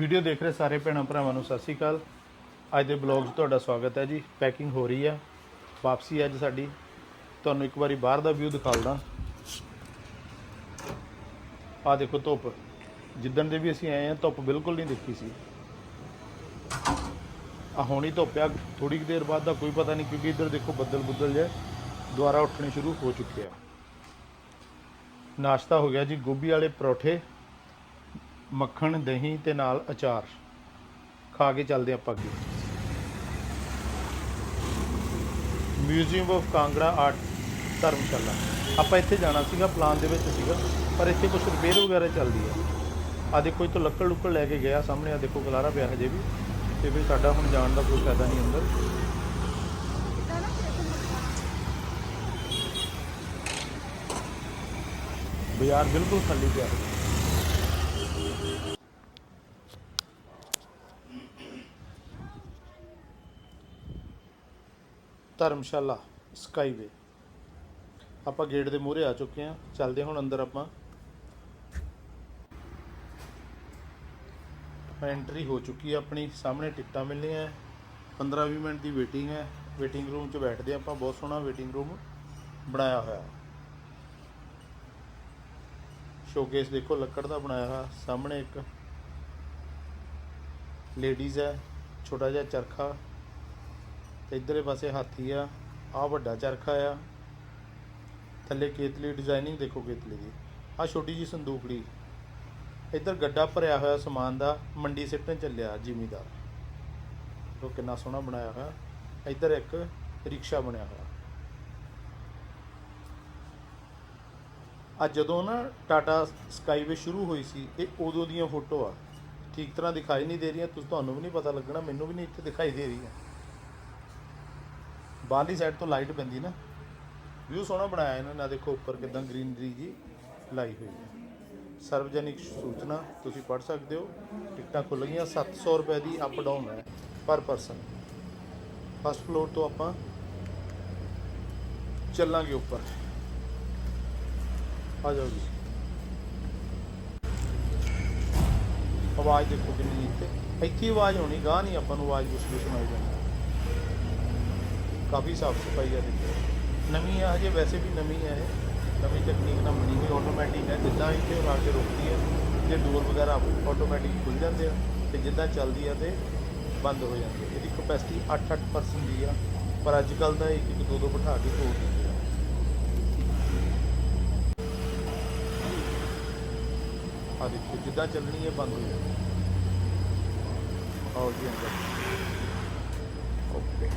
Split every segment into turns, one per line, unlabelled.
Video ਦੇਖ ਰਹੇ ਸਾਰੇ ਭੈਣਾਂ ਭਰਾਵਾਂ ਨੂੰ ਸਤਿ ਸ਼੍ਰੀ ਅਕਾਲ। ਅੱਜ ਦੇ ਬਲੌਗ 'ਚ ਤੁਹਾਡਾ ਸਵਾਗਤ ਹੈ ਜੀ। ਪੈਕਿੰਗ ਹੋ ਰਹੀ ਆ ਵਾਪਸੀ ਅੱਜ ਸਾਡੀ। ਤੁਹਾਨੂੰ ਇੱਕ ਵਾਰੀ ਬਾਹਰ ਦਾ ਵਿਊ ਦਿਖਾਉਂਦਾ ਆ ਦੇਖੋ ਧੁੱਪ। ਜਿੱਦਣ ਦੇ ਵੀ ਅਸੀਂ ਆਏ ਆ ਧੁੱਪ ਬਿਲਕੁਲ ਨਹੀਂ ਦਿਖੀ ਸੀ। ਆ ਹੁਣੀ ਧੁੱਪ ਆ। ਥੋੜੀ ਕੁ ਦੇਰ ਬਾਅਦ ਦਾ ਕੋਈ ਪਤਾ ਨਹੀਂ, ਕਿਉਂਕਿ ਇੱਧਰ ਦੇਖੋ ਬੱਦਲ ਬੁੱਦਲ ਜੇ ਦੁਬਾਰਾ ਉੱਠਣੇ ਸ਼ੁਰੂ ਹੋ ਚੁੱਕੇ ਆ। ਨਾਸ਼ਤਾ ਹੋ ਗਿਆ ਜੀ, ਗੋਭੀ ਵਾਲੇ ਪਰੌਠੇ। ਮੱਖਣ, ਦਹੀਂ ਤੇ ਨਾਲ ਅਚਾਰ। ਖਾ ਕੇ ਚੱਲਦੇ ਆਪਾਂ ਅੱਗੇ। Museum of Kangra art Dharamshala. ਆਪਾਂ ਇੱਥੇ ਜਾਣਾ ਸੀਗਾ ਪਲਾਨ ਦੇ ਵਿੱਚ ਸੀਗਾ, ਪਰ ਇੱਥੇ ਕੁਝ ਰਿਪੇਅਰ ਵਗੈਰਾ ਚੱਲਦੀ ਹੈ। ਆ ਦੇਖੋ, ਇੱਥੋਂ ਲੱਕੜ ਲੁੱਕੜ ਲੈ ਕੇ ਗਿਆ, ਸਾਹਮਣੇ ਆ ਦੇਖੋ ਗਲਾਰਾ ਪਿਆ ਹਜੇ ਵੀ। ਤੇ ਫਿਰ ਸਾਡਾ ਹੁਣ ਜਾਣ ਦਾ ਕੋਈ ਫਾਇਦਾ ਨਹੀਂ ਅੰਦਰ। ਬਾਜ਼ਾਰ ਬਿਲਕੁਲ ਖਾਲੀ ਪਿਆ। ਹੈ ਧਰਮਸ਼ਾਲਾ ਸਕਾਈਵੇ ਆਪਾਂ ਗੇਟ ਦੇ ਮੂਹਰੇ ਆ ਚੁੱਕੇ ਹਾਂ। ਚੱਲਦੇ ਹੁਣ ਅੰਦਰ ਆਪਾਂ। ਐਂਟਰੀ ਹੋ ਚੁੱਕੀ ਹੈ ਆਪਣੀ। ਸਾਹਮਣੇ ਟਿਕਟਾਂ ਮਿਲਣੀਆਂ 15-20 ਮਿੰਟ ਦੀ ਵੇਟਿੰਗ ਹੈ। ਵੇਟਿੰਗ ਰੂਮ 'ਚ ਬੈਠਦੇ ਆਪਾਂ। ਬਹੁਤ ਸੋਹਣਾ ਵੇਟਿੰਗ ਰੂਮ ਬਣਾਇਆ ਹੋਇਆ। ਸ਼ੋਕੇਸ ਦੇਖੋ, ਲੱਕੜ ਦਾ ਬਣਾਇਆ ਹੋਇਆ। ਸਾਹਮਣੇ ਇੱਕ ਲੇਡੀਜ਼ ਹੈ। ਛੋਟਾ ਜਿਹਾ ਚਰਖਾ। ਤੇ ਇਧਰਲੇ ਪਾਸੇ ਹਾਥੀ ਆ ਆ ਵੱਡਾ ਚਰਖਾ ਆ। ਥੱਲੇ ਕੇਤਲੀ ਡਿਜ਼ਾਈਨਿੰਗ ਦੇਖੋ ਕੇਤਲੀ ਦੀ। ਆ ਛੋਟੀ ਜੀ ਸੰਦੂਕੜੀ। ਇੱਧਰ ਗੱਡਾ ਭਰਿਆ ਹੋਇਆ ਸਮਾਨ ਦਾ, ਮੰਡੀ ਸਿੱਟਣ ਚੱਲਿਆ ਜ਼ਿਮੀਦਾਰ। ਉਹ ਕਿੰਨਾ ਸੋਹਣਾ ਬਣਾਇਆ ਹੋਇਆ। ਇੱਧਰ ਇੱਕ ਰਿਕਸ਼ਾ ਬਣਿਆ ਹੋਇਆ। ਆ ਜਦੋਂ ਨਾ ਟਾਟਾ ਸਕਾਈਵੇ ਸ਼ੁਰੂ ਹੋਈ ਸੀ, ਇਹ ਉਦੋਂ ਦੀਆਂ ਫੋਟੋ ਆ ਠੀਕ ਤਰ੍ਹਾਂ ਦਿਖਾਈ ਨਹੀਂ ਦੇ ਰਹੀਆਂ, ਤੁਸੀਂ, ਤੁਹਾਨੂੰ ਵੀ ਨਹੀਂ ਪਤਾ ਲੱਗਣਾ, ਮੈਨੂੰ ਵੀ ਨਹੀਂ ਇੱਥੇ ਦਿਖਾਈ ਦੇ ਰਹੀਆਂ। ਬਾਹਰਲੀ ਸਾਈਡ ਤੋਂ ਲਾਈਟ ਪੈਂਦੀ ਨਾ। ਵਿਊ ਸੋਹਣਾ ਬਣਾਇਆ ਇਹਨਾਂ ਨੇ ਦੇਖੋ ਉੱਪਰ ਕਿਦਾਂ ਗ੍ਰੀਨਰੀ ਜੀ ਲਾਈ ਹੋਈ ਹੈ। ਸਰਵਜਨਿਕ ਸੂਚਨਾ, ਤੁਸੀਂ ਪੜ੍ਹ ਸਕਦੇ ਹੋ। ਟਿਕਟਾਂ ਖੁੱਲ ਗਈਆਂ 700 ਰੁਪਏ ਦੀ ਅਪ ਡਾਊਨ ਹੈ ਪਰ ਪਰਸਨ ਫਸਟ ਫਲੋਰ ਤੋਂ ਆਪਾਂ ਚੱਲਾਂਗੇ ਉੱਪਰ। ਆ ਜਾਓ ਜੀ। ਆਵਾਜ਼ ਦੇਖੋ ਕਿੰਨੀ ਇੱਥੇ। ਇੱਥੇ ਆਵਾਜ਼ ਹੋਣੀ, ਗਾਹ ਨਹੀਂ, ਆਪਾਂ ਨੂੰ ਆਵਾਜ਼ ਕੁਛ ਵੀ ਸੁਣਾਈ ਜਾਣੀ। ਕਾਫੀ ਸਾਫ਼ ਸਫ਼ਾਈ ਆ ਦੇਖੋ ਨਵੀਂ ਆ, ਹਜੇ ਵੈਸੇ ਵੀ ਨਵੀਂ ਹੈ ਨਵੀਂ ਤਕਨੀਕ ਨਾਲ ਬਣੀ ਹੋਈ ਆਟੋਮੈਟਿਕ ਹੈ। ਜਿੱਦਾਂ ਇੱਥੇ ਆ ਕੇ ਰੁਕਦੀ ਹੈ, ਤੇ ਡੋਰ ਵਗੈਰਾ ਆਟੋਮੈਟਿਕ ਖੁੱਲ ਜਾਂਦੇ ਆ, ਤੇ ਜਿੱਦਾਂ ਚੱਲਦੀ ਆ ਤੇ ਬੰਦ ਹੋ ਜਾਂਦੀ ਹੈ। ਇਹਦੀ ਕਪੈਸਿਟੀ 8-8% ਦੀ ਆ, ਪਰ ਅੱਜ ਕੱਲ ਦਾ ਇੱਕ ਇੱਕ ਦੋ ਦੋ ਬਿਠਾ ਕੇ ਤੋੜ ਦਿੰਦੇ ਆ। ਆ ਦੇਖੋ, ਜਿੱਦਾਂ ਚੱਲਣੀ ਹੈ, ਬੰਦ ਹੋ ਜਾਂਦੀ ਹੈ। ਆਓ ਜੀ ਅੰਦਰ। ਓਕੇ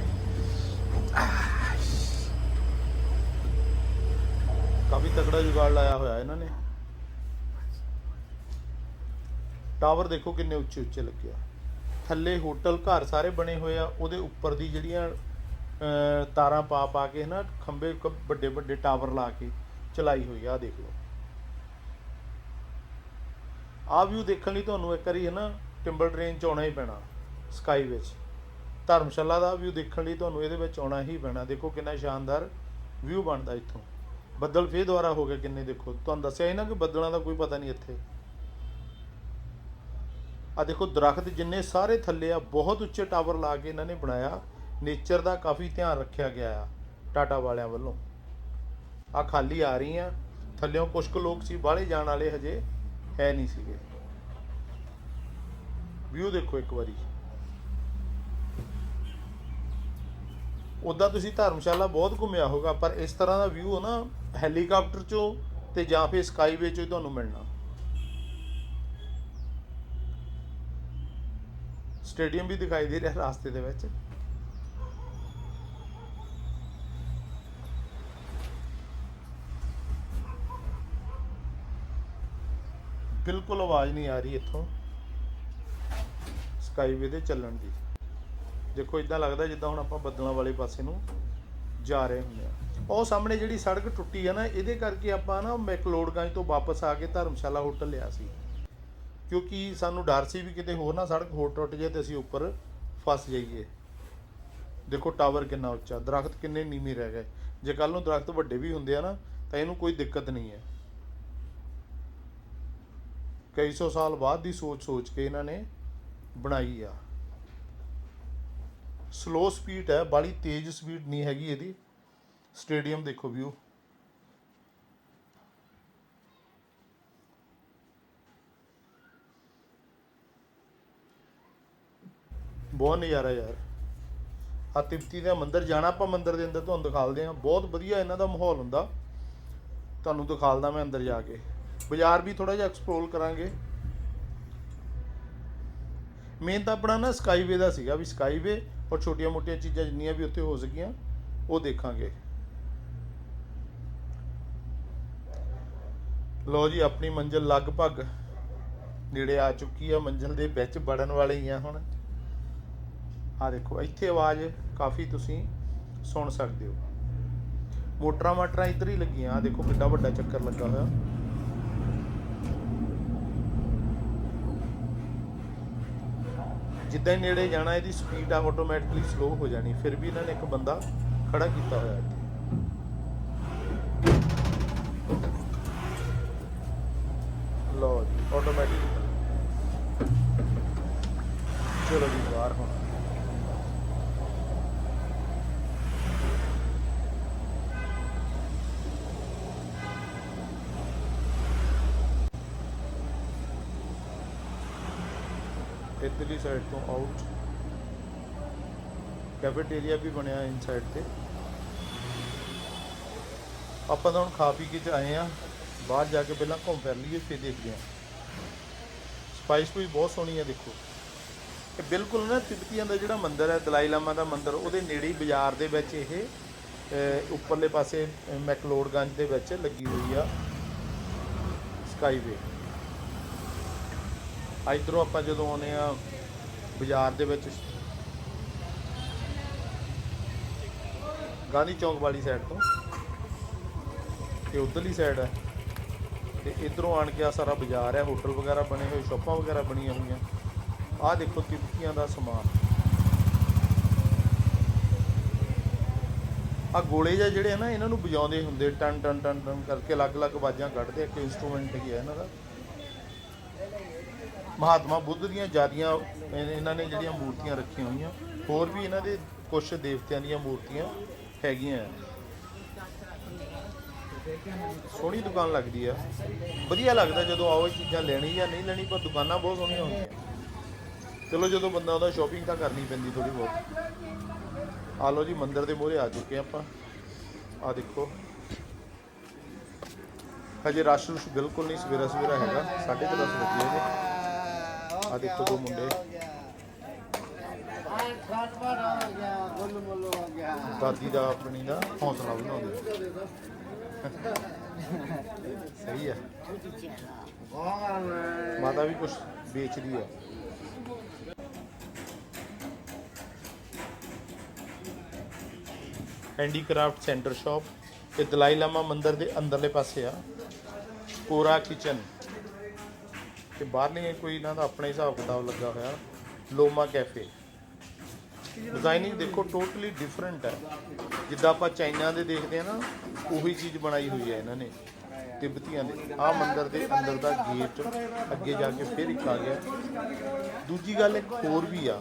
ਕਾਫੀ ਤਕੜਾ ਜੁਗਾੜ ਲਾਇਆ ਹੋਇਆ ਇਹਨਾਂ ਨੇ। ਟਾਵਰ ਦੇਖੋ ਕਿੰਨੇ ਉੱਚੇ ਉੱਚੇ ਲੱਗੇ ਥੱਲੇ ਹੋਟਲ ਘਰ ਸਾਰੇ ਬਣੇ ਹੋਏ ਆ, ਉਹਦੇ ਉੱਪਰ ਦੀ ਜਿਹੜੀਆਂ ਤਾਰਾਂ ਪਾ ਪਾ ਕੇ ਨਾ ਖੰਬੇ ਵੱਡੇ ਵੱਡੇ ਟਾਵਰ ਲਾ ਕੇ ਚਲਾਈ ਹੋਈ ਆ, ਆਹ ਦੇਖ ਲਓ। ਆ ਵਿਊ ਦੇਖਣ ਲਈ ਤੁਹਾਨੂੰ ਇੱਕ ਵਾਰੀ ਹੈ ਨਾ ਟਿੰਬਲ ਟ੍ਰੇਨ ਚ ਆਉਣਾ ਹੀ ਪੈਣਾ ਸਕਾਈ ਵਿੱਚ। ਧਰਮਸ਼ਾਲਾ ਦਾ ਵਿਊ ਦੇਖਣ ਲਈ ਤੁਹਾਨੂੰ ਇਹਦੇ ਵਿੱਚ ਆਉਣਾ ਹੀ ਪੈਣਾ। ਦੇਖੋ ਕਿੰਨਾ ਸ਼ਾਨਦਾਰ ਵਿਊ ਬਣਦਾ ਇੱਥੋਂ। ਬੱਦਲ ਫੇਰ ਦੁਬਾਰਾ ਹੋ ਗਏ ਕਿੰਨੇ ਦੇਖੋ। ਤੁਹਾਨੂੰ ਦੱਸਿਆ ਹੀ ਨਾ ਕਿ ਬੱਦਲਾਂ ਦਾ ਕੋਈ ਪਤਾ ਨਹੀਂ ਇੱਥੇ। ਆ ਦੇਖੋ, ਦਰਖਤ ਜਿੰਨੇ ਸਾਰੇ ਥੱਲੇ ਆ, ਬਹੁਤ ਉੱਚੇ ਟਾਵਰ ਲਾ ਕੇ ਇਹਨਾਂ ਨੇ ਬਣਾਇਆ। ਨੇਚਰ ਦਾ ਕਾਫੀ ਧਿਆਨ ਰੱਖਿਆ ਗਿਆ ਆ, ਟਾਟਾ ਵਾਲਿਆਂ ਵੱਲੋਂ। ਆ ਖਾਲੀ ਆ ਰਹੀ ਰਹੀਆਂ। ਥੱਲਿਓਂ ਕੁਝ ਕੁ ਲੋਕ ਸੀ ਬਾਹਲੇ ਜਾਣ ਵਾਲੇ ਹਜੇ ਹੈ ਨਹੀਂ ਸੀਗੇ। ਵਿਊ ਦੇਖੋ ਇੱਕ ਵਾਰੀ। ਉਦਾਂ ਤੁਸੀਂ ਧਰਮਸ਼ਾਲਾ ਬਹੁਤ ਘੁੰਮਿਆ ਹੋਗਾ ਪਰ ਇਸ ਤਰ੍ਹਾਂ ਦਾ ਵਿਊ ਨਾ ਹੈਲੀਕਾਪਟਰ ਚੋਂ ਤੇ ਜਾਂ ਫਿਰ ਸਕਾਈਵੇ ਚੋਂ ਹੀ ਤੁਹਾਨੂੰ ਮਿਲਣਾ। ਸਟੇਡੀਅਮ ਵੀ ਦਿਖਾਈ ਦੇ ਰਿਹਾ ਰਾਸਤੇ ਦੇ ਵਿੱਚ। ਬਿਲਕੁਲ ਆਵਾਜ਼ ਨਹੀਂ ਆ ਰਹੀ ਇੱਥੋਂ। ਸਕਾਈਵੇ ਦੇ ਚੱਲਣ ਦੀ। ਦੇਖੋ ਇਦਾਂ ਲੱਗਦਾ ਜਿੱਦਾਂ ਹੁਣ ਆਪਾਂ ਬੱਦਲਾਂ ਵਾਲੇ ਪਾਸੇ ਨੂੰ ਜਾ ਰਹੇ ਹੁੰਦੇ ਆ ਉਹ ਸਾਹਮਣੇ ਜਿਹੜੀ ਸੜਕ ਟੁੱਟੀ ਆ ਨਾ, ਇਹਦੇ ਕਰਕੇ ਆਪਾਂ ਨਾ ਮੈਕਲੋਡਗੰਜ ਤੋਂ ਵਾਪਸ ਆ ਕੇ ਧਰਮਸ਼ਾਲਾ ਹੋਟਲ ਲਿਆ ਸੀ। ਕਿਉਂਕਿ ਸਾਨੂੰ ਡਰ ਸੀ ਵੀ ਕਿਤੇ ਹੋਰ ਨਾ ਸੜਕ ਹੋਰ ਟੁੱਟ ਜਾਏ ਤੇ ਅਸੀਂ ਉੱਪਰ ਫਸ ਜਾਈਏ। ਦੇਖੋ, ਟਾਵਰ ਕਿੰਨਾ ਉੱਚਾ, ਦਰਖਤ ਕਿੰਨੇ ਨੀਵੇਂ ਰਹਿ ਗਏ। ਜੇ ਕੱਲ ਨੂੰ ਦਰਖਤ ਵੱਡੇ ਵੀ ਹੁੰਦੇ ਆ ਨਾ, ਤਾਂ ਇਹਨੂੰ ਕੋਈ ਦਿੱਕਤ ਨਹੀਂ ਹੈ। ਕਈ ਸੌ ਸਾਲ ਬਾਅਦ ਦੀ ਸੋਚ ਸੋਚ ਕੇ ਇਹਨਾਂ ਨੇ ਬਣਾਈ ਆ। ਸਲੋ ਸਪੀਡ ਹੈ ਬਾਲੀ ਤੇਜ਼ ਸਪੀਡ ਨਹੀਂ ਹੈਗੀ ਇਹਦੀ। ਸਟੇਡੀਅਮ ਦੇਖੋ ਵਿਊ ਬਹੁਤ ਨਜ਼ਾਰਾ ਯਾਰ। ਆ ਤਿਪਤੀ ਦਾ ਮੰਦਿਰ ਜਾਣਾ, ਆਪਾਂ ਮੰਦਿਰ ਦੇ ਅੰਦਰ ਤੁਹਾਨੂੰ ਦਿਖਾਲਦੇ ਆ ਬਹੁਤ ਵਧੀਆ ਇਹਨਾਂ ਦਾ ਮਾਹੌਲ ਹੁੰਦਾ। ਤੁਹਾਨੂੰ ਦਿਖਾਲਦਾ ਮੈਂ ਅੰਦਰ ਜਾ ਕੇ। ਬਾਜ਼ਾਰ ਵੀ ਥੋੜਾ ਜਿਹਾ ਐਕਸਪਲੋਰ ਕਰਾਂਗੇ। ਮੇਨ ਤਾਂ ਆਪਣਾ ਨਾ ਸਕਾਈਵੇ ਦਾ ਸੀਗਾ ਵੀ ਸਕਾਈਵੇ ਔਰ ਛੋਟੀਆਂ ਮੋਟੀਆਂ ਚੀਜ਼ਾਂ ਜਿੰਨੀਆਂ ਵੀ ਉੱਥੇ ਹੋ ਸਕੀਆਂ, ਉਹ ਦੇਖਾਂਗੇ। ਲੋ ਜੀ, ਆਪਣੀ ਮੰਜ਼ਿਲ ਲਗਭਗ ਨੇੜੇ ਆ ਚੁੱਕੀ ਆ, ਮੰਜ਼ਿਲ ਦੇ ਵਿੱਚ ਵੜਨ ਵਾਲੇ ਹੀ ਆ ਹੁਣ। ਆ ਦੇਖੋ, ਇੱਥੇ ਆਵਾਜ਼ ਕਾਫੀ ਤੁਸੀਂ ਸੁਣ ਸਕਦੇ ਹੋ। ਮੋਟਰਾਂ ਮਾਟਰਾਂ ਇੱਧਰ ਹੀ ਲੱਗੀਆਂ ਆ ਦੇਖੋ ਕਿੱਡਾ ਵੱਡਾ ਚੱਕਰ ਲੱਗਾ ਹੋਇਆ। ਜਿੱਦਾਂ ਹੀ ਨੇੜੇ ਜਾਣਾ, ਇਹਦੀ ਸਪੀਡ ਆ ਆਟੋਮੈਟਿਕਲੀ ਸਲੋ ਹੋ ਜਾਣੀ, ਫਿਰ ਵੀ ਇਹਨਾਂ ਨੇ ਇੱਕ ਬੰਦਾ ਖੜਾ ਕੀਤਾ ਹੋਇਆ ਇੱਥੇ। ਲਓ ਜੀ ਆਟੋਮੈਟਿਕ ਚਲੋ ਜੀ, ਬਾਹਰ ਹੁਣ। ਇੱਧਰਲੀ ਸਾਈਡ ਤੋਂ ਆਊਟ ਕੈਫੇਟੇਰੀਆ ਵੀ ਬਣਿਆ ਇਨਸਾਈਡ ਤੇ। ਆਪਾਂ ਤਾਂ ਹੁਣ ਖਾ ਪੀ ਕੇ ਆਏ ਆ ਬਾਹਰ ਜਾ ਕੇ ਪਹਿਲਾਂ ਘੁੰਮ ਫਿਰ ਲਈਏ, ਫਿਰ ਦੇਖਦੇ ਆ ਸਪਾਈਸ ਵੀ ਬਹੁਤ ਸੋਹਣੀ ਹੈ, ਦੇਖੋ। ਇਹ ਬਿਲਕੁਲ ਨਾ ਤਿਬਤੀਆਂ ਦਾ ਜਿਹੜਾ ਮੰਦਿਰ ਹੈ, ਦਲਾਈ ਲਾਮਾ ਦਾ ਮੰਦਿਰ, ਉਹਦੇ ਨੇੜੇ ਹੀ ਬਾਜ਼ਾਰ ਦੇ ਵਿੱਚ ਇਹ ਉੱਪਰਲੇ ਪਾਸੇ ਮੈਕਲੋਡਗੰਜ ਦੇ ਵਿੱਚ ਲੱਗੀ ਹੋਈ ਆ। ਸਕਾਈਵੇ ਇਧਰੋਂ ਆਪਾਂ ਜਦੋਂ ਆਉਨੇ ਆ ਬਾਜ਼ਾਰ ਦੇ ਵਿੱਚ, ਗਾਂਧੀ ਚੌਂਕ ਵਾਲੀ ਸਾਈਡ ਤੋਂ ਤੇ ਉਧਰਲੀ ਸਾਈਡ ਹੈ। ਤੇ ਇਧਰੋਂ ਆਣ ਕੇ ਆ ਸਾਰਾ ਬਾਜ਼ਾਰ ਹੈ, ਹੋਟਲ ਵਗੈਰਾ ਬਣੇ ਹੋਏ, ਸ਼ਾਪਾਂ ਵਗੈਰਾ ਬਣੀਆਂ ਹੋਈਆਂ। ਆਹ ਦੇਖੋ ਤਿਬਤੀਆਂ ਦਾ ਸਮਾਨ। ਆ ਗੋਲੇ ਜਿਹੇ ਜਿਹੜੇ ਆ ਨਾ, ਇਹਨਾਂ ਨੂੰ ਵਜਾਉਂਦੇ ਹੁੰਦੇ ਟਨ ਟਨ ਟਨ ਟਨ ਕਰਕੇ ਅਲੱਗ-ਅਲੱਗ ਆਵਾਜ਼ਾਂ ਕੱਢਦੇ ਇੱਕ ਇਨਸਟਰੂਮੈਂਟ ਹੀ ਹੈ ਇਹਨਾਂ ਦਾ। ਮਹਾਤਮਾ ਬੁੱਧ ਦੀਆਂ ਜਿਆਦੀਆਂ ਇਹਨਾਂ ਨੇ ਜਿਹੜੀਆਂ ਮੂਰਤੀਆਂ ਰੱਖੀਆਂ ਹੋਈਆਂ, ਹੋਰ ਵੀ ਇਹਨਾਂ ਦੇ ਕੁਝ ਦੇਵਤਿਆਂ ਦੀਆਂ ਮੂਰਤੀਆਂ ਹੈਗੀਆਂ ਸੋਹਣੀ ਦੁਕਾਨ ਲੱਗਦੀ ਆ। ਵਧੀਆ ਲੱਗਦਾ ਜਦੋਂ ਆਓ ਇਹ ਚੀਜ਼ਾਂ ਲੈਣੀ ਜਾਂ ਨਹੀਂ ਲੈਣੀ, ਪਰ ਦੁਕਾਨਾਂ ਬਹੁਤ ਸੋਹਣੀਆਂ ਹੁੰਦੀਆਂ। ਚਲੋ ਜਦੋਂ ਬੰਦਾ ਉਹਦਾ ਸ਼ਾਪਿੰਗ ਤਾਂ ਕਰਨੀ ਪੈਂਦੀ ਥੋੜੀ ਬਹੁਤ। ਆ ਲਓ ਜੀ, ਮੰਦਿਰ ਦੇ ਮੂਹਰੇ ਆ ਚੁੱਕੇ ਆਪਾਂ। ਆ ਦੇਖੋ। ਹਜੇ ਰਸ਼ ਰੁਸ਼ ਬਿਲਕੁਲ ਨਹੀਂ ਸਵੇਰਾ ਸਵੇਰਾ ਹੈਗਾ 10:30 ਵਜੇ ਜੇ ਆ ਦੇਖੋ ਦੋ ਮੁੰਡੇ। ਦਾਦੀ ਦਾ ਆਪਣੀ ਦਾ ਹੌਸਲਾ ਬਣਾਉਂਦੇ ਸਹੀ ਹੈ। ਮਾਤਾ ਵੀ ਕੁਝ ਵੇਚਦੀ ਹੈ। ਹੈਂਡੀਕ੍ਰਾਫਟ ਸੈਂਟਰ ਸ਼ਾਪ ਤੇ ਦਲਾਈ ਲਾਮਾ ਮੰਦਿਰ ਦੇ ਅੰਦਰਲੇ ਪਾਸੇ ਆ। ਕੋਰਾ ਕਿਚਨ। ਤੇ ਬਾਹਰਲੇ ਕੋਈ ਇਹਨਾਂ ਦਾ ਆਪਣਾ ਹਿਸਾਬ ਕਿਤਾਬ ਲੱਗਾ ਹੋਇਆ, ਲੋਮਾ ਕੈਫੇ। ਡਿਜ਼ਾਈਨਿੰਗ ਦੇਖੋ ਟੋਟਲੀ ਡਿਫਰੈਂਟ ਹੈ। ਜਿੱਦਾਂ ਆਪਾਂ ਚਾਈਨਾ ਦੇ ਦੇਖਦੇ ਆ ਨਾ, ਉਹੀ ਚੀਜ਼ ਬਣਾਈ ਹੋਈ ਹੈ ਇਹਨਾਂ ਨੇ, ਤਿੱਬਤੀਆਂ ਦੇ। ਆ ਮੰਦਿਰ ਦੇ ਅੰਦਰ ਦਾ ਗੇਟ ਅੱਗੇ ਜਾ ਕੇ ਫਿਰ ਇੱਕ ਆ ਗਿਆ। ਦੂਜੀ ਗੱਲ ਇੱਕ ਹੋਰ ਵੀ ਆ,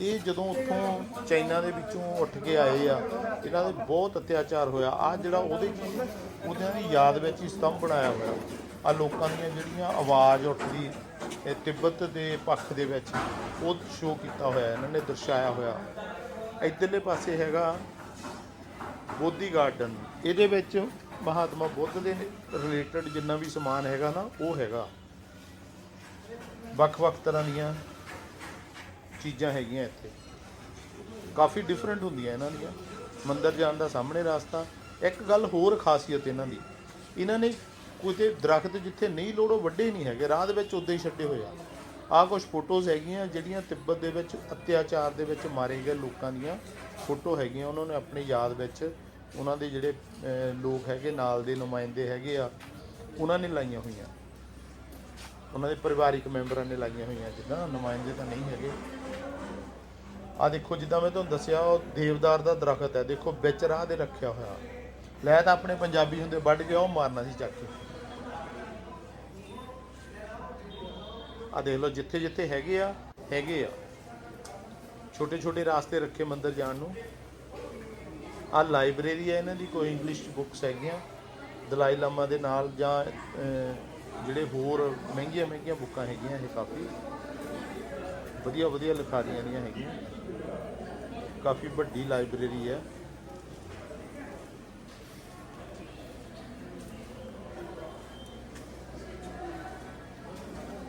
ਇਹ ਜਦੋਂ ਉੱਥੋਂ ਚਾਈਨਾ ਦੇ ਵਿੱਚੋਂ ਉੱਠ ਕੇ ਆਏ ਆ, ਇਹਨਾਂ ਦੇ ਬਹੁਤ ਅਤਿਆਚਾਰ ਹੋਇਆ। ਆ ਜਿਹੜਾ ਉਹਦੇ ਚ, ਉਹਦਿਆਂ ਦੀ ਯਾਦ ਵਿੱਚ ਹੀ ਸਤੰਭ ਬਣਾਇਆ ਹੋਇਆ। ਆ ਲੋਕਾਂ ਦੀਆਂ ਜਿਹੜੀਆਂ ਆਵਾਜ਼ ਉੱਠਦੀ ਇਹ ਤਿੱਬਤ ਦੇ ਪੱਖ ਦੇ ਵਿੱਚ ਉਹ ਸ਼ੋਅ ਕੀਤਾ ਹੋਇਆ, ਇਹਨਾਂ ਨੇ ਦਰਸਾਇਆ ਹੋਇਆ। ਇਧਰਲੇ ਪਾਸੇ ਹੈਗਾ ਬੋਧੀ ਗਾਰਡਨ ਇਹਦੇ ਵਿੱਚ ਮਹਾਤਮਾ ਬੁੱਧ ਦੇ ਰਿਲੇਟਡ ਜਿੰਨਾ ਵੀ ਸਮਾਨ ਹੈਗਾ ਨਾ, ਉਹ ਹੈਗਾ। ਵੱਖ-ਵੱਖ ਤਰ੍ਹਾਂ ਦੀਆਂ ਚੀਜ਼ਾਂ ਹੈਗੀਆਂ ਇੱਥੇ। ਕਾਫੀ ਡਿਫਰੈਂਟ ਹੁੰਦੀਆਂ ਇਹਨਾਂ ਦੀਆਂ। ਮੰਦਰ ਜਾਣ ਦਾ ਸਾਹਮਣੇ ਰਸਤਾ। ਇੱਕ ਗੱਲ ਹੋਰ ਖਾਸੀਅਤ ਇਹਨਾਂ ਦੀ। ਇਹਨਾਂ ਨੇ ਉਹਦੇ ਦਰਖਤ ਜਿੱਥੇ ਨਹੀਂ ਲੋੜ, ਉਹ ਵੱਡੇ ਨਹੀਂ ਹੈਗੇ। ਰਾਹ ਦੇ ਵਿੱਚ ਉਦਾਂ ਹੀ ਛੱਡੇ ਹੋਏ ਆ। ਆਹ ਕੁਝ ਫੋਟੋਜ਼ ਹੈਗੀਆਂ, ਜਿਹੜੀਆਂ ਤਿੱਬਤ ਦੇ ਵਿੱਚ ਅਤਿਆਚਾਰ ਦੇ ਵਿੱਚ ਮਾਰੇ ਗਏ ਲੋਕਾਂ ਦੀਆਂ ਫੋਟੋ ਹੈਗੀਆਂ। ਉਹਨਾਂ ਨੇ ਆਪਣੀ ਯਾਦ ਵਿੱਚ ਉਹਨਾਂ ਦੇ ਜਿਹੜੇ ਲੋਕ ਹੈਗੇ, ਨਾਲ ਦੇ ਨੁਮਾਇੰਦੇ ਹੈਗੇ ਆ, ਉਹਨਾਂ ਨੇ ਲਾਈਆਂ ਹੋਈਆਂ। ਉਹਨਾਂ ਦੇ ਪਰਿਵਾਰਿਕ ਮੈਂਬਰਾਂ ਨੇ ਲਾਈਆਂ ਹੋਈਆਂ। ਜਿੱਦਾਂ ਨੁਮਾਇੰਦੇ ਤਾਂ ਨਹੀਂ ਹੈਗੇ। ਆ ਦੇਖੋ, ਜਿੱਦਾਂ ਮੈਂ ਤੁਹਾਨੂੰ ਦੱਸਿਆ, ਉਹ ਦੇਵਦਾਰ ਦਾ ਦਰਖਤ ਹੈ। ਦੇਖੋ, ਵਿੱਚ ਰਾਹ ਦੇ ਰੱਖਿਆ ਹੋਇਆ। ਲੈ ਤਾਂ ਆਪਣੇ ਪੰਜਾਬੀ ਹੁੰਦੇ ਵੱਢ ਕੇ ਉਹ ਮਾਰਨਾ ਸੀ ਚੱਕ ਕੇ। ਆ ਦੇਖ ਲਓ, ਜਿੱਥੇ ਜਿੱਥੇ ਹੈਗੇ ਆ ਹੈਗੇ ਆ। ਛੋਟੇ ਛੋਟੇ ਰਾਸਤੇ ਰੱਖੇ ਮੰਦਰ ਜਾਣ ਨੂੰ। ਆ ਲਾਇਬ੍ਰੇਰੀ ਹੈ ਇਹਨਾਂ ਦੀ, ਕੋਈ ਇੰਗਲਿਸ਼ ਬੁੱਕਸ ਹੈਗੀਆਂ। ਦਲਾਈ ਲਾਮਾ ਦੇ ਨਾਲ ਜਾਂ ਜਿਹੜੇ ਹੋਰ ਮਹਿੰਗੀਆਂ ਮਹਿੰਗੀਆਂ ਬੁੱਕਾਂ ਹੈਗੀਆਂ, ਇਹ ਕਾਫੀ ਵਧੀਆ ਵਧੀਆ ਲਿਖਾਰੀਆਂ ਦੀਆਂ ਹੈਗੀਆਂ। ਕਾਫੀ ਵੱਡੀ ਲਾਇਬ੍ਰੇਰੀ ਹੈ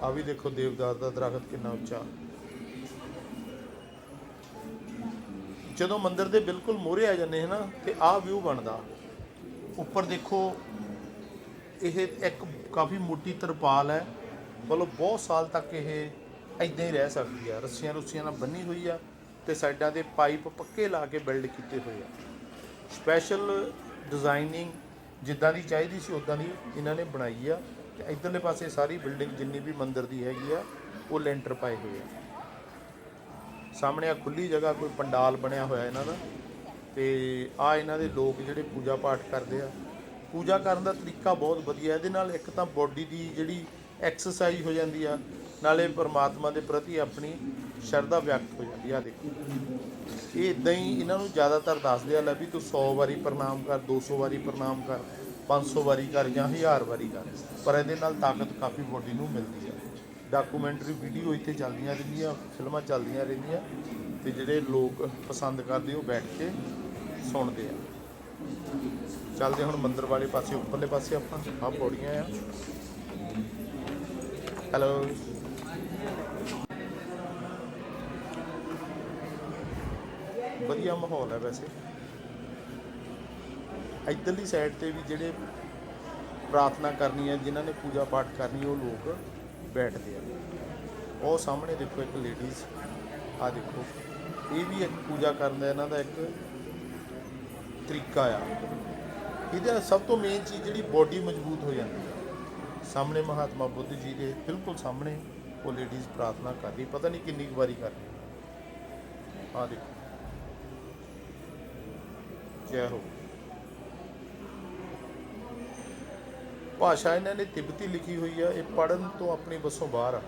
ਆ ਵੀ ਦੇਖੋ ਦੇਵਦਾਰ ਦਾ ਦਰਖਤ ਕਿੰਨਾ ਉੱਚਾ। ਜਦੋਂ ਮੰਦਿਰ ਦੇ ਬਿਲਕੁਲ ਮੋਹਰੇ ਆ ਜਾਂਦੇ ਹੈ ਨਾ ਤੇ ਆਹ ਵਿਊ ਬਣਦਾ। ਉੱਪਰ ਦੇਖੋ, ਇਹ ਇੱਕ ਕਾਫੀ ਮੋਟੀ ਤਰਪਾਲ ਹੈ। ਮਤਲਬ ਬਹੁਤ ਸਾਲ ਤੱਕ ਇਹ ਇਦਾਂ ਹੀ ਰਹਿ ਸਕਦੀ ਆ। ਰੱਸੀਆਂ ਰੁੱਸੀਆਂ ਨਾਲ ਬੰਨੀ ਹੋਈ ਆ ਤੇ ਸਾਈਡਾਂ ਦੇ ਪਾਈਪ ਪੱਕੇ ਲਾ ਕੇ ਬਿਲਡ ਕੀਤੇ ਹੋਏ ਆ। ਸਪੈਸ਼ਲ ਡਿਜ਼ਾਈਨਿੰਗ ਜਿੱਦਾਂ ਦੀ ਚਾਹੀਦੀ ਸੀ ਉਦਾਂ ਦੀ ਇਹਨਾਂ ਨੇ ਬਣਾਈ ਆ। ਇਧਰਲੇ ਪਾਸੇ ਸਾਰੀ ਬਿਲਡਿੰਗ ਜਿੰਨੀ ਵੀ ਮੰਦਿਰ ਦੀ ਹੈਗੀ ਆ, ਉਹ ਲੈਂਟਰ ਪਾਏ ਹੋਏ ਆ। ਸਾਹਮਣੇ ਆ ਖੁੱਲੀ ਜਗ੍ਹਾ ਕੋਈ ਪੰਡਾਲ ਬਣਿਆ ਹੋਇਆ ਇਹਨਾਂ ਦਾ। ਤੇ ਆ ਇਹਨਾਂ ਦੇ ਲੋਕ ਜਿਹੜੇ ਪੂਜਾ ਪਾਠ ਕਰਦੇ ਆ। ਪੂਜਾ ਕਰਨ ਦਾ ਤਰੀਕਾ ਬਹੁਤ ਵਧੀਆ, ਇਹਦੇ ਨਾਲ ਇੱਕ ਤਾਂ ਬੋਡੀ ਦੀ ਜਿਹੜੀ ਐਕਸਰਸਾਈਜ਼ ਹੋ ਜਾਂਦੀ ਆ, ਨਾਲੇ ਪਰਮਾਤਮਾ ਦੇ ਪ੍ਰਤੀ ਆਪਣੀ ਸ਼ਰਧਾ ਵਿਅਕਤ ਹੋ ਜਾਂਦੀ ਆ। ਦੇਖੋ। ਇਹ ਇਦਾਂ ਹੀ ਇਹਨਾਂ ਨੂੰ ਜ਼ਿਆਦਾਤਰ ਦੱਸਦੇ ਆ ਲੈ ਵੀ ਤੂੰ 100 ਵਾਰੀ ਪ੍ਰਣਾਮ ਕਰ 200 ਵਾਰੀ ਪ੍ਰਣਾਮ ਕਰ। 500 ਵਾਰੀ ਕਰ ਜਾਂ 1000 ਵਾਰੀ ਕਰ, ਪਰ ਇਹਦੇ ਨਾਲ ਤਾਕਤ ਕਾਫੀ ਬੋਡੀ ਨੂੰ ਮਿਲਦੀ ਹੈ। ਡਾਕੂਮੈਂਟਰੀ ਵੀਡੀਓ ਇੱਥੇ ਚੱਲਦੀਆਂ ਰਹਿੰਦੀਆਂ, ਫਿਲਮਾਂ ਚੱਲਦੀਆਂ ਰਹਿੰਦੀਆਂ, ਤੇ ਜਿਹੜੇ ਲੋਕ ਪਸੰਦ ਕਰਦੇ, ਉਹ ਬੈਠ ਕੇ ਸੁਣਦੇ ਆ। ਚੱਲਦੇ ਹੁਣ ਮੰਦਰ ਵਾਲੇ ਪਾਸੇ, ਉੱਪਰਲੇ ਪਾਸੇ ਆਪਾਂ, ਆਹ ਪੌੜੀਆਂ ਆ। ਹੈਲੋ ਵਧੀਆ ਮਾਹੌਲ ਹੈ ਵੈਸੇ। ਇੱਧਰਲੀ ਸਾਈਡ ਤੇ ਵੀ ਜਿਹੜੇ ਪ੍ਰਾਰਥਨਾ ਕਰਨੀ ਹੈ, ਜਿਨ੍ਹਾਂ ਨੇ ਪੂਜਾ ਪਾਠ ਕਰਨੀ, ਉਹ ਲੋਕ ਬੈਠਦੇ ਆ। ਉਹ ਸਾਹਮਣੇ ਦੇਖੋ ਇੱਕ ਲੇਡੀਜ਼ ਆ ਦੇਖੋ। ਇਹ ਵੀ ਇੱਕ ਪੂਜਾ ਕਰਨ ਦਾ ਇਹਨਾਂ ਦਾ ਇੱਕ ਤਰੀਕਾ ਆ। ਇਹਦਾ ਸਭ ਤੋਂ ਮੇਨ ਚੀਜ਼ ਜਿਹੜੀ ਬੋਡੀ ਮਜ਼ਬੂਤ ਹੋ ਜਾਂਦੀ ਹੈ ਸਾਹਮਣੇ ਮਹਾਤਮਾ ਬੁੱਧ ਜੀ ਦੇ, ਬਿਲਕੁਲ ਸਾਹਮਣੇ ਉਹ ਲੇਡੀਜ਼ ਪ੍ਰਾਰਥਨਾ ਕਰ ਰਹੀ, ਪਤਾ ਨਹੀਂ ਕਿੰਨੀ ਕੁ ਵਾਰੀ ਕਰ ਰਹੀ। ਆ ਦੇਖੋ। ਜੈ ਹੋ। ਭਾਸ਼ਾ ਇਹਨਾਂ ਨੇ ਤਿੱਬਤੀ ਲਿਖੀ ਹੋਈ ਆ ਇਹ ਪੜਨ ਤੋਂ ਆਪਣੀ ਬੱਸੋਂ ਬਾਹਰ ਆ।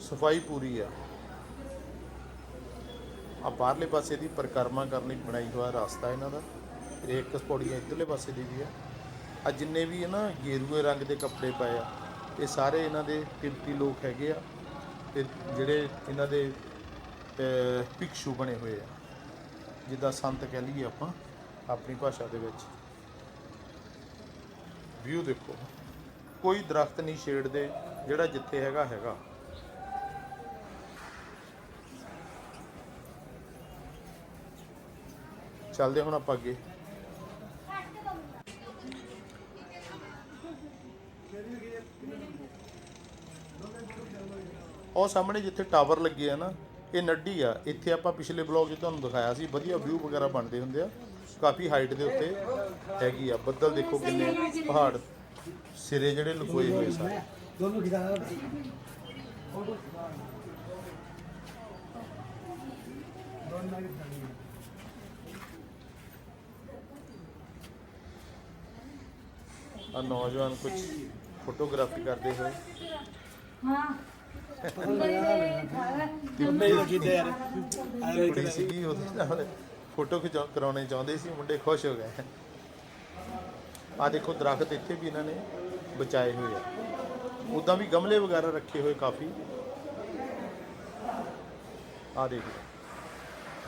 ਸਫ਼ਾਈ ਪੂਰੀ ਆ। ਆ ਬਾਹਰਲੇ ਪਾਸੇ ਦੀ ਪਰਿਕਰਮਾ ਕਰਨ ਲਈ ਬਣਾਈ ਹੋਇਆ ਰਸਤਾ ਇਹਨਾਂ ਦਾ। ਇਹ ਇੱਕ ਪੌੜੀਆਂ ਇੱਧਰਲੇ ਪਾਸੇ ਦੀ ਵੀ ਆ। ਆ ਜਿੰਨੇ ਵੀ ਹੈ ਨਾ ਗੇਰੂਏ ਰੰਗ ਦੇ ਕੱਪੜੇ ਪਏ ਆ ਇਹ ਸਾਰੇ ਇਹਨਾਂ ਦੇ ਤਿੱਬਤੀ ਲੋਕ ਹੈਗੇ ਆ। ਤੇ ਜਿਹੜੇ ਇਹਨਾਂ ਦੇ ਅਹ, ਭਿਕਸ਼ੂ ਬਣੇ ਹੋਏ ਆ। ਜਿੱਦਾਂ ਸੰਤ ਕਹਿ ਲਈਏ ਆਪਾਂ, ਆਪਣੀ ਭਾਸ਼ਾ ਦੇ ਵਿੱਚ। ਵਿਊ ਦੇਖੋ। ਕੋਈ ਦਰਖਤ ਨਹੀਂ ਛੇੜਦੇ, ਜਿਹੜਾ ਜਿੱਥੇ ਹੈਗਾ ਹੈਗਾ। ਚੱਲਦੇ ਹੁਣ ਆਪਾਂ ਅੱਗੇ। ਉਹ ਸਾਹਮਣੇ ਜਿੱਥੇ ਟਾਵਰ ਲੱਗੇ ਆ ਨਾ ਇਹ ਨੱਡੀ ਆ। ਇੱਥੇ ਆਪਾਂ ਪਿਛਲੇ ਬਲੌਗ 'ਚ ਤੁਹਾਨੂੰ ਦਿਖਾਇਆ ਸੀ। ਵਧੀਆ ਵਿਊ ਵਗੈਰਾ ਬਣਦੇ ਹੁੰਦੇ ਆ। ਕਾਫੀ ਹਾਈਟ ਦੇ ਉੱਤੇ ਹੈਗੀ ਆ। ਬੱਦਲ ਦੇਖੋ ਕਿੰਨੇ ਪਹਾੜ ਸਿਰੇ ਜਿਹੜੇ ਲੁਕੋਏ ਹੋਏ ਸਾਰੇ।
ਦੋਨੋਂ ਖਿਦਾਰਾ
ਆ? ਨੌਜਵਾਨ ਕੁਝ ਫੋਟੋਗ੍ਰਾਫੀ ਕਰਦੇ ਹੋਏ। ਹਾਂ। ਨਹੀਂ ਫੋਟੋ ਖਿਚਾ ਕਰਾਉਣੇ ਚਾਹੁੰਦੇ ਸੀ, ਮੁੰਡੇ ਖੁਸ਼ ਹੋ ਗਏ। ਆ ਦੇਖੋ, ਦਰਖਤ ਇੱਥੇ ਵੀ ਇਹਨਾਂ ਨੇ ਬਚਾਏ ਹੋਏ ਆ। ਉਦਾਂ ਵੀ ਗਮਲੇ ਵਗੈਰਾ ਰੱਖੇ ਹੋਏ ਕਾਫੀ। ਆ ਦੇਖੋ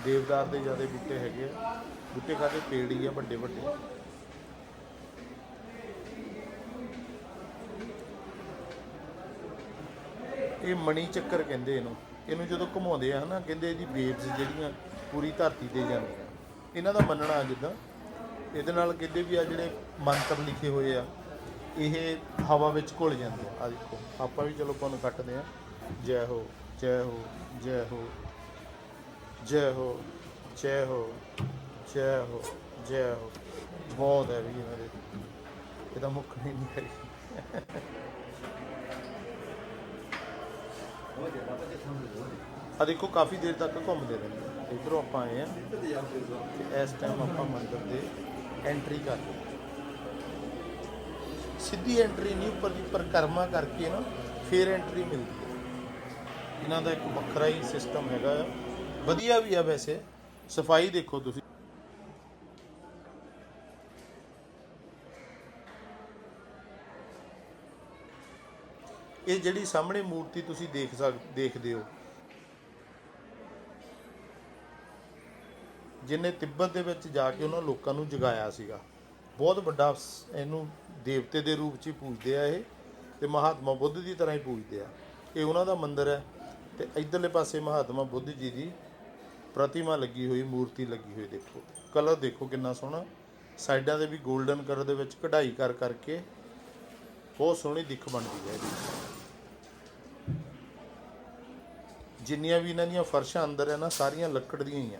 ਦੇਵਦਾਰ ਦੇ ਜ਼ਿਆਦਾ ਬੂਟੇ ਹੈਗੇ ਆ। ਬੂਟੇ ਖਾਤੇ ਪੇੜ ਹੀ ਆ ਵੱਡੇ ਵੱਡੇ ਇਹ ਮਣੀ ਚੱਕਰ ਕਹਿੰਦੇ ਇਹਨੂੰ। ਇਹਨੂੰ ਜਦੋਂ ਘੁਮਾਉਂਦੇ ਆ ਨਾ, ਕਹਿੰਦੇ ਇਹਦੀ ਵੇਵਸ ਜਿਹੜੀਆਂ ਪੂਰੀ ਧਰਤੀ ਤੇ ਜਾਂਦੀਆਂ। ਇਹਨਾਂ ਦਾ ਮੰਨਣਾ ਜਿੱਦਾਂ, ਇਹਦੇ ਨਾਲ ਕਹਿੰਦੇ ਵੀ ਆ ਜਿਹੜੇ ਮੰਤਰ ਲਿਖੇ ਹੋਏ ਆ, ਇਹ ਹਵਾ ਵਿੱਚ ਘੁਲ ਜਾਂਦੇ ਆ। ਆ ਦੇਖੋ, ਆਪਾਂ ਵੀ ਚਲੋ ਤੁਹਾਨੂੰ ਕੱਟਦੇ ਆ। ਜੈ ਹੋ ਜੈ ਹੋ ਜੈ ਹੋ ਜੈ ਹੋ ਜੈ ਹੋ ਜੈ ਹੋ ਜੈ ਹੋ। ਬਹੁਤ ਹੈ ਵੀ ਇਹਨਾਂ ਦੇ। ਇਹਦਾ ਮੁੱਖ ਨਹੀਂ ਹੈ ਆ ਦੇਖੋ, ਕਾਫੀ ਦੇਰ ਤੱਕ ਘੁੰਮਦੇ ਰਹਿੰਦੇ ਆ। ਇੱਧਰੋਂ ਆਪਾਂ ਆਏ ਆ ਤੇ ਇਸ ਟਾਈਮ ਆਪਾਂ ਮੰਦਿਰ ਦੇ ਐਂਟਰੀ ਕਰਦੇ ਸਿੱਧੀ ਐਂਟਰੀ ਨਹੀਂ, ਉੱਪਰ ਦੀ ਪਰਿਕਰਮਾ ਕਰਕੇ ਨਾ ਫੇਰ ਐਂਟਰੀ ਮਿਲਦੀ ਹੈ ਇਹਨਾਂ ਦਾ ਇੱਕ ਵੱਖਰਾ ਹੀ ਸਿਸਟਮ ਹੈਗਾ ਆ। ਵਧੀਆ ਵੀ ਆ ਵੈਸੇ। ਸਫ਼ਾਈ ਦੇਖੋ ਤੁਸੀਂ। ਇਹ ਜਿਹੜੀ ਸਾਹਮਣੇ ਮੂਰਤੀ ਤੁਸੀਂ ਦੇਖ ਸਕ, ਦੇਖਦੇ ਹੋ। ਜਿਨੇ ਤਿੱਬਤ ਦੇ ਵਿੱਚ ਜਾ ਕੇ ਉਹਨਾਂ ਲੋਕਾਂ ਨੂੰ ਜਗਾਇਆ ਸੀਗਾ। ਬਹੁਤ ਵੱਡਾ ਇਹਨੂੰ ਦੇਵਤੇ ਦੇ ਰੂਪ 'ਚ ਪੂਜਦੇ ਆ ਇਹ ਤੇ ਮਹਾਤਮਾ ਬੁੱਧ ਦੀ ਤਰ੍ਹਾਂ ਹੀ ਪੂਜਦੇ ਆ। ਇਹ ਉਹਨਾਂ ਦਾ ਮੰਦਿਰ ਹੈ ਤੇ ਇਧਰਲੇ ਪਾਸੇ ਮਹਾਤਮਾ ਬੁੱਧ ਜੀ ਦੀ ਪ੍ਰਤਿਮਾ ਲੱਗੀ ਹੋਈ, ਮੂਰਤੀ ਲੱਗੀ ਹੋਈ ਦੇਖੋ। ਕਲਰ ਦੇਖੋ ਕਿੰਨਾ ਸੋਹਣਾ। ਸਾਈਡਾਂ ਦੇ ਵੀ 골ਡਨ ਕਲਰ ਦੇ ਵਿੱਚ ਕਢਾਈ ਕਰ ਕਰਕੇ ਬਹੁਤ ਸੋਹਣੀ ਦਿੱਖ ਬਣਦੀ ਹੈ ਇਹਦੀ। ਜਿੰਨੀਆਂ ਵੀ ਇਹਨਾਂ ਦੀਆਂ ਫਰਸ਼ਾਂ ਅੰਦਰ ਹੈ ਨਾ ਸਾਰੀਆਂ ਲੱਕੜ ਦੀਆਂ ਹੀ ਆ।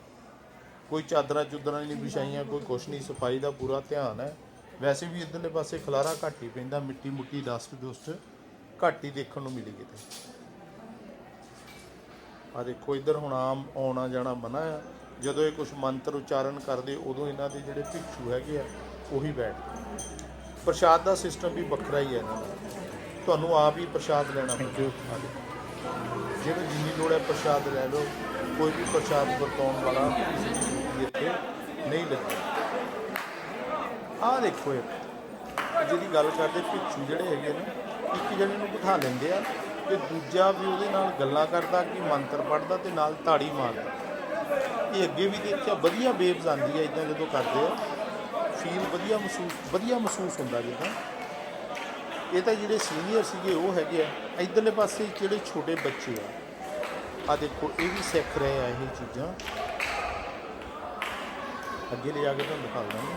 ਕੋਈ ਚਾਦਰਾਂ ਚੁਦਰਾਂ ਨਹੀਂ ਵਿਛਾਈਆਂ ਕੋਈ ਕੁਛ ਨਹੀਂ ਸਫ਼ਾਈ ਦਾ ਪੂਰਾ ਧਿਆਨ ਹੈ। ਵੈਸੇ ਵੀ ਇਧਰਲੇ ਪਾਸੇ ਖਲਾਰਾ ਘੱਟ ਹੀ ਪੈਂਦਾ ਮਿੱਟੀ ਮੁੱਟੀ ਡਸਟ ਦੁਸਟ ਘੱਟ ਹੀ ਦੇਖਣ ਨੂੰ ਮਿਲੀ ਕਿਤੇ। ਆ ਦੇਖੋ ਇੱਧਰ ਹੁਣ ਆਮ ਆਉਣਾ ਜਾਣਾ ਮਨਾ ਆ। ਜਦੋਂ ਇਹ ਕੁਝ ਮੰਤਰ ਉਚਾਰਨ ਕਰਦੇ ਉਦੋਂ ਇਹਨਾਂ ਦੇ ਜਿਹੜੇ ਭਿਕਸ਼ੂ ਹੈਗੇ ਆ ਉਹੀ ਬੈਠਦੇ ਪ੍ਰਸ਼ਾਦ ਦਾ ਸਿਸਟਮ ਵੀ ਵੱਖਰਾ ਹੀ ਹੈ ਇਹਨਾਂ ਦਾ। ਤੁਹਾਨੂੰ ਆਪ ਹੀ ਪ੍ਰਸ਼ਾਦ ਲੈਣਾ ਪੈਂਦਾ ਆ ਜਿੰਨੀ ਲੋੜ ਹੈ ਪ੍ਰਸ਼ਾਦ ਲੈ ਲਓ, ਕੋਈ ਵੀ ਪ੍ਰਸ਼ਾਦ ਵਰਤਾਉਣ ਵਾਲਾ ਕਿਸੇ ਦੀ ਇੱਥੇ ਨਹੀਂ ਲੱਗਦਾ ਆਹ ਦੇਖੋ ਇੱਕ, ਜਿਹਦੀ ਗੱਲ ਕਰਦੇ ਪਿੱਛੂ ਜਿਹੜੇ ਹੈਗੇ ਨੇ, ਇੱਕ ਜਣੇ ਨੂੰ ਬਿਠਾ ਲੈਂਦੇ ਆ ਤੇ ਦੂਜਾ ਵੀ ਉਹਦੇ ਨਾਲ ਗੱਲਾਂ ਕਰਦਾ ਕਿ ਮੰਤਰ ਪੜਦਾ ਤੇ ਨਾਲ ਤਾੜੀ ਮਾਰਦਾ। ਇਹ ਅੱਗੇ ਵੀ ਦੇਖਿਆ, ਵਧੀਆ ਵੇਵਸ ਆਉਂਦੀ ਆ ਇਦਾਂ ਜਦੋਂ ਕਰਦੇ ਆ ਫੀਲ ਵਧੀਆ ਮਹਿਸੂਸ ਵਧੀਆ ਮਹਿਸੂਸ ਹੁੰਦਾ ਜਿੱਦਾਂ। ਇਹ ਤਾਂ ਜਿਹੜੇ ਸੀਨੀਅਰ ਸੀਗੇ, ਉਹ ਹੈਗੇ ਆ। ਇਧਰਲੇ ਪਾਸੇ ਜਿਹੜੇ ਛੋਟੇ ਬੱਚੇ ਆ ਆ ਦੇਖੋ, ਇਹ ਵੀ ਸਿੱਖ ਰਹੇ ਆ ਇਹ ਚੀਜ਼ਾਂ। ਅੱਗੇ ਲੈ ਜਾ ਕੇ ਤੁਹਾਨੂੰ ਦਿਖਾ ਦਾਂਗੇ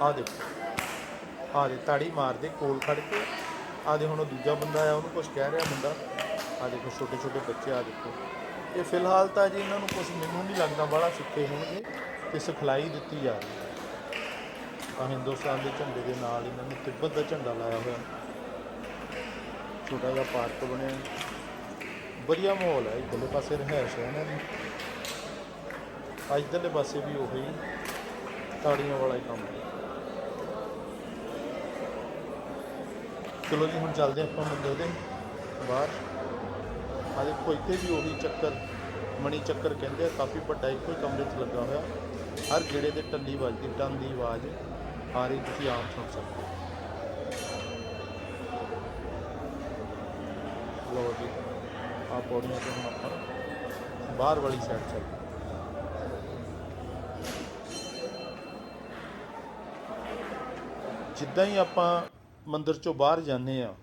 ਆ ਦੇਖੋ ਆ ਦੇ ਤਾੜੀ ਮਾਰਦੇ, ਕੋਲ ਖੜ ਕੇ। ਆ ਦੇ ਹੁਣ ਉਹ ਦੂਜਾ ਬੰਦਾ ਆ ਉਹਨੂੰ ਕੁਝ ਕਹਿ ਰਿਹਾ ਮੁੰਡਾ। ਆ ਦੇਖੋ, ਛੋਟੇ ਛੋਟੇ ਬੱਚੇ ਆ ਦੇਖੋ। ਇਹ ਫਿਲਹਾਲ ਤਾਂ ਜੀ ਇਹਨਾਂ ਨੂੰ ਕੁਝ ਮੈਨੂੰ ਨਹੀਂ ਲੱਗਦਾ ਬੜਾ ਸਿੱਖੇ ਹੋਣਗੇ ਤੇ ਸਿਖਲਾਈ ਦਿੱਤੀ ਜਾ ਰਹੀ ਹੈ। ਆ ਹਿੰਦੁਸਤਾਨ ਦੇ ਝੰਡੇ ਦੇ ਨਾਲ ਇਹਨਾਂ ਨੇ ਤਿੱਬਤ ਦਾ ਝੰਡਾ ਲਾਇਆ ਹੋਇਆ। ਛੋਟਾ ਜਿਹਾ ਪਾਰਕ ਬਣਿਆ। ਵਧੀਆ ਮਾਹੌਲ ਹੈ, ਇੱਧਰਲੇ ਪਾਸੇ ਰਹਿائش ਹੈ ਇਹਨਾਂ ਦੀ। ਅੱਜ ਇਧਰਲੇ ਪਾਸੇ ਵੀ ਉਹੀ ਤਾੜੀਆਂ ਵਾਲਾ ਹੀ ਕੰਮ ਹੈ। ਚਲੋ ਜੀ, ਹੁਣ ਚੱਲਦੇ ਆਪਾਂ ਮੰਦਰ ਦੇ ਬਾਹਰ। ਆ ਦੇਖੋ, ਇੱਥੇ ਵੀ ਉਹੀ ਚੱਕਰ, ਮਣੀ ਚੱਕਰ ਕਹਿੰਦੇ ਆ, ਕਾਫੀ ਵੱਡਾ ਇੱਕੋ ਕਮਰੇ 'ਚ ਲੱਗਾ ਹੋਇਆ। ਹਰ ਗੇੜੇ ਦੇ ਟੰਡੀ ਵੱਜਦੀ, ਟੰਨ ਦੀ ਆਵਾਜ਼। ਆ ਰਹੀ ਤੁਸੀਂ ਆਪ ਸੁਣ ਸਕਦੇ ਹੋ। ਲੋ ਜੀ ਆ ਪੌੜੀਆਂ ਤੋਂ ਹੁਣ ਆਪਾਂ ਬਾਹਰ ਵਾਲੀ ਸਾਈਡ ਚੱਲਦੇ ਜਿੱਦਾਂ ਹੀ ਆਪਾਂ ਮੰਦਿਰ ਚੋਂ ਬਾਹਰ ਜਾਂਦੇ ਆ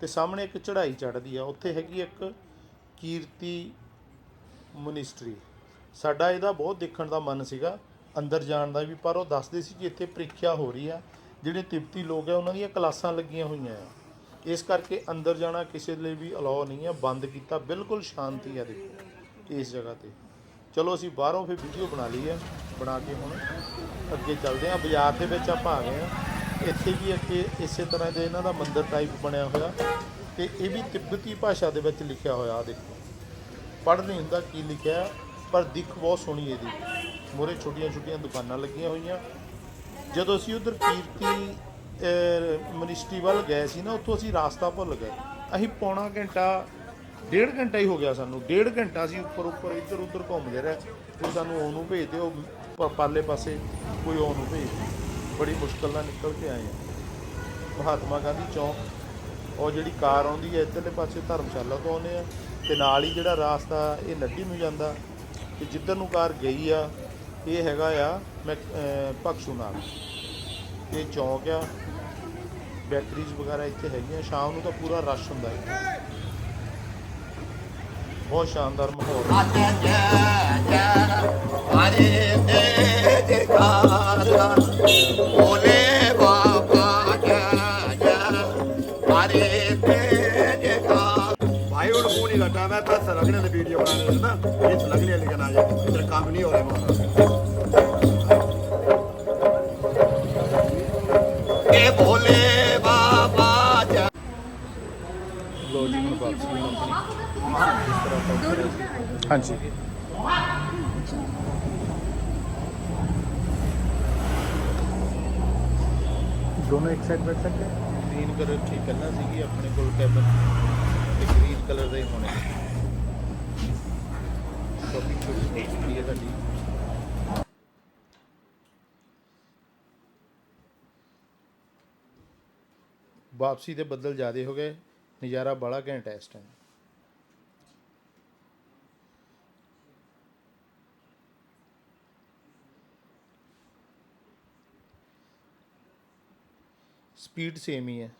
ਤੇ ਸਾਹਮਣੇ ਇੱਕ ਚੜ੍ਹਾਈ ਚੜ੍ਹਦੀ ਆ, ਉੱਥੇ ਹੈਗੀ ਇੱਕ ਕੀਰਤੀ ਮੋਨਿਸਟਰੀ। ਸਾਡਾ ਇਹਦਾ ਬਹੁਤ ਦੇਖਣ ਦਾ ਮਨ ਸੀਗਾ ਅੰਦਰ ਜਾਣ ਦਾ ਵੀ, ਪਰ ਉਹ ਦੱਸਦੇ ਸੀ ਕਿ ਇੱਥੇ ਪ੍ਰੀਖਿਆ ਹੋ ਰਹੀ ਆ। ਜਿਹੜੇ ਤਿੱਬਤੀ ਲੋਕ ਆ, ਉਹਨਾਂ ਦੀਆਂ ਕਲਾਸਾਂ ਲੱਗੀਆਂ ਹੋਈਆਂ ਆ। ਇਸ ਕਰਕੇ ਅੰਦਰ ਜਾਣਾ ਕਿਸੇ ਲਈ ਵੀ ਅਲਾਉ ਨਹੀਂ ਆ, ਬੰਦ ਕੀਤਾ, ਬਿਲਕੁਲ ਸ਼ਾਂਤੀ ਆ ਦੇਖੋ, ਇਸ ਜਗ੍ਹਾ ਤੇ। ਚਲੋ ਅਸੀਂ ਬਾਹਰੋਂ ਫਿਰ ਵੀਡੀਓ ਬਣਾ ਲਈ ਹੈ ਬਣਾ ਕੇ ਹੁਣ ਅੱਗੇ ਚੱਲਦੇ ਹਾਂ। ਬਾਜ਼ਾਰ ਦੇ ਵਿੱਚ ਆਪਾਂ ਆ ਗਏ ਹਾਂ। ਇੱਥੇ ਵੀ ਅੱਗੇ ਇਸੇ ਤਰ੍ਹਾਂ ਦੇ ਇਹਨਾਂ ਦਾ ਮੰਦਿਰ ਟਾਈਪ ਬਣਿਆ ਹੋਇਆ ਤੇ ਇਹ ਵੀ ਤਿੱਬਤੀ ਭਾਸ਼ਾ ਦੇ ਵਿੱਚ ਲਿਖਿਆ ਹੋਇਆ ਆ ਦੇਖੋ। ਪੜ੍ਹ ਨਹੀਂ ਹੁੰਦਾ ਕੀ ਲਿਖਿਆ, ਪਰ ਦਿੱਖ ਬਹੁਤ ਸੋਹਣੀ ਇਹਦੀ। ਮੋਰੇ ਛੋਟੀਆਂ ਛੋਟੀਆਂ ਦੁਕਾਨਾਂ ਲੱਗੀਆਂ ਹੋਈਆਂ। ਜਦੋਂ ਅਸੀਂ ਉਧਰ ਕੀਰਤੀ ਮਿਨਿਸਟਰੀ ਵੱਲ ਗਏ ਸੀ ਨਾ, ਉੱਥੋਂ ਅਸੀਂ ਰਾਸਤਾ ਭੁੱਲ ਗਏ। ਅਸੀਂ ਪੌਣਾ ਘੰਟਾ, ਡੇਢ ਘੰਟਾ ਹੀ ਹੋ ਗਿਆ ਸਾਨੂੰ। ਡੇਢ ਘੰਟਾ ਅਸੀਂ ਉੱਪਰ ਉੱਪਰ ਇੱਧਰ ਉੱਧਰ ਘੁੰਮਦੇ ਰਹੇ। ਕੋਈ ਸਾਨੂੰ ਉਹਨੂੰ ਭੇਜ ਦਿਓ। ਪਾਲੇ ਪਾਸੇ ਕੋਈ ਉਹਨੂੰ ਭੇਜ ਬੜੀ ਮੁਸ਼ਕਲ ਨਾਲ ਨਿਕਲ ਕੇ ਆਏ ਆ ਮਹਾਤਮਾ ਗਾਂਧੀ ਚੌਂਕ, ਉਹ ਜਿਹੜੀ ਕਾਰ ਆਉਂਦੀ ਹੈ, ਇੱਧਰਲੇ ਪਾਸੇ ਧਰਮਸ਼ਾਲਾ ਤੋਂ ਆਉਂਦੇ ਆ ਤੇ ਨਾਲ ਹੀ ਜਿਹੜਾ ਰਾਸਤਾ, ਇਹ ਨੱਡੀ ਨੂੰ ਜਾਂਦਾ। ਤੇ ਜਿੱਧਰ ਨੂੰ ਕਾਰ ਗਈ ਆ ਇਹ ਹੈਗਾ ਆ ਮੈਂ ਭਕਸ਼ੂ ਨਾਲ ਇਹ ਚੌਂਕ ਆ ਬੈਟਰੀਜ਼ ਵਗੈਰਾ ਇੱਥੇ ਹੈਗੀਆਂ ਸ਼ਾਮ ਨੂੰ ਤਾਂ ਪੂਰਾ ਰਸ਼ ਹੁੰਦਾ ਹੈ ਬਹੁਤ ਸ਼ਾਨਦਾਰ ਮਾਹੌਲ ਹੈ।
भाई मैं बस लगने से वीडियो बना रहे ना इस लगने लेकिन आज इधर काम नहीं हो रहा हमारा भोले बाबा लो जी
मैं वापस भी कंपनी हाँ जी दोनों एक साइड बैठ सकते हैं तीन कर ठीक करना सी अपने को कैबिन ਸੀਗੀ ਆਪਣੇ ਹੋਣੇ ਸ਼ੋਪਿੰਗ ਸ਼ੁਰੂ ਹੋ ਤੁਹਾਡੀ। ਵਾਪਸੀ ਦੇ ਬੱਦਲ ਜ਼ਿਆਦੇ ਹੋ ਗਏ, ਨਜ਼ਾਰਾ ਬੜਾ ਘੈਂਟ ਹੈ ਇਸ ਟਾਈਮ ਸਪੀਡ ਸੇਮ ਹੀ ਹੈ।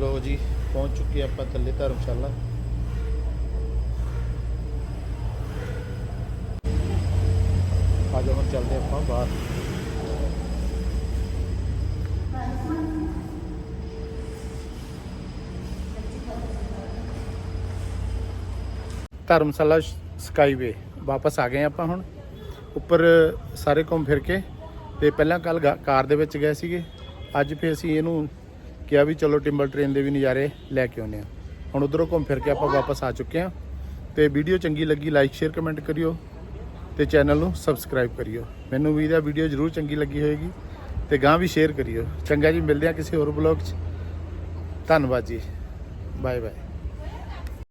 ਲੋ ਜੀ, ਪਹੁੰਚ ਚੁੱਕੇ ਆਪਾਂ ਥੱਲੇ ਧਰਮਸ਼ਾਲਾ। ਆ ਜਾਓ, ਹੁਣ ਚੱਲਦੇ ਆਪਾਂ ਬਾਹਰ। ਧਰਮਸ਼ਾਲਾ ਸਕਾਈਵੇ, ਵਾਪਸ ਆ ਗਏ ਆਪਾਂ ਹੁਣ। ਉੱਪਰ ਸਾਰੇ ਘੁੰਮ ਫਿਰ ਕੇ, ਤੇ ਪਹਿਲਾਂ ਕੱਲ ਕਾਰ ਦੇ ਵਿੱਚ ਗਏ ਸੀਗੇ। ਅੱਜ ਫੇਰ ਅਸੀਂ ਇਹਨੂੰ ਕਿਹਾ ਵੀ ਚਲੋ ਟਿੰਬਲ ਟ੍ਰੇਨ ਦੇ ਵੀ ਨਜ਼ਾਰੇ ਲੈ ਕੇ ਆਉਂਦੇ ਆ ਹੁਣ ਉਧਰੋਂ ਘੁੰਮ ਫਿਰ ਕੇ ਆਪਾਂ ਵਾਪਸ ਆ ਚੁੱਕੇ ਆ ਤੇ ਵੀਡੀਓ ਚੰਗੀ ਲੱਗੀ ਲਾਈਕ ਸ਼ੇਅਰ ਕਮੈਂਟ ਕਰਿਓ ਤੇ ਚੈਨਲ ਨੂੰ ਸਬਸਕ੍ਰਾਈਬ ਕਰਿਓ। ਮੈਨੂੰ ਵੀ ਹੈ ਵੀਡੀਓ ਜ਼ਰੂਰ ਚੰਗੀ ਲੱਗੀ ਹੋਏਗੀ ਤੇ ਗਾਂ ਵੀ ਸ਼ੇਅਰ ਕਰਿਓ। ਚੰਗਾ ਜੀ, ਮਿਲਦੇ ਆ ਕਿਸੇ ਹੋਰ ਬਲੌਗ 'ਚ। ਧੰਨਵਾਦ ਜੀ। Bye bye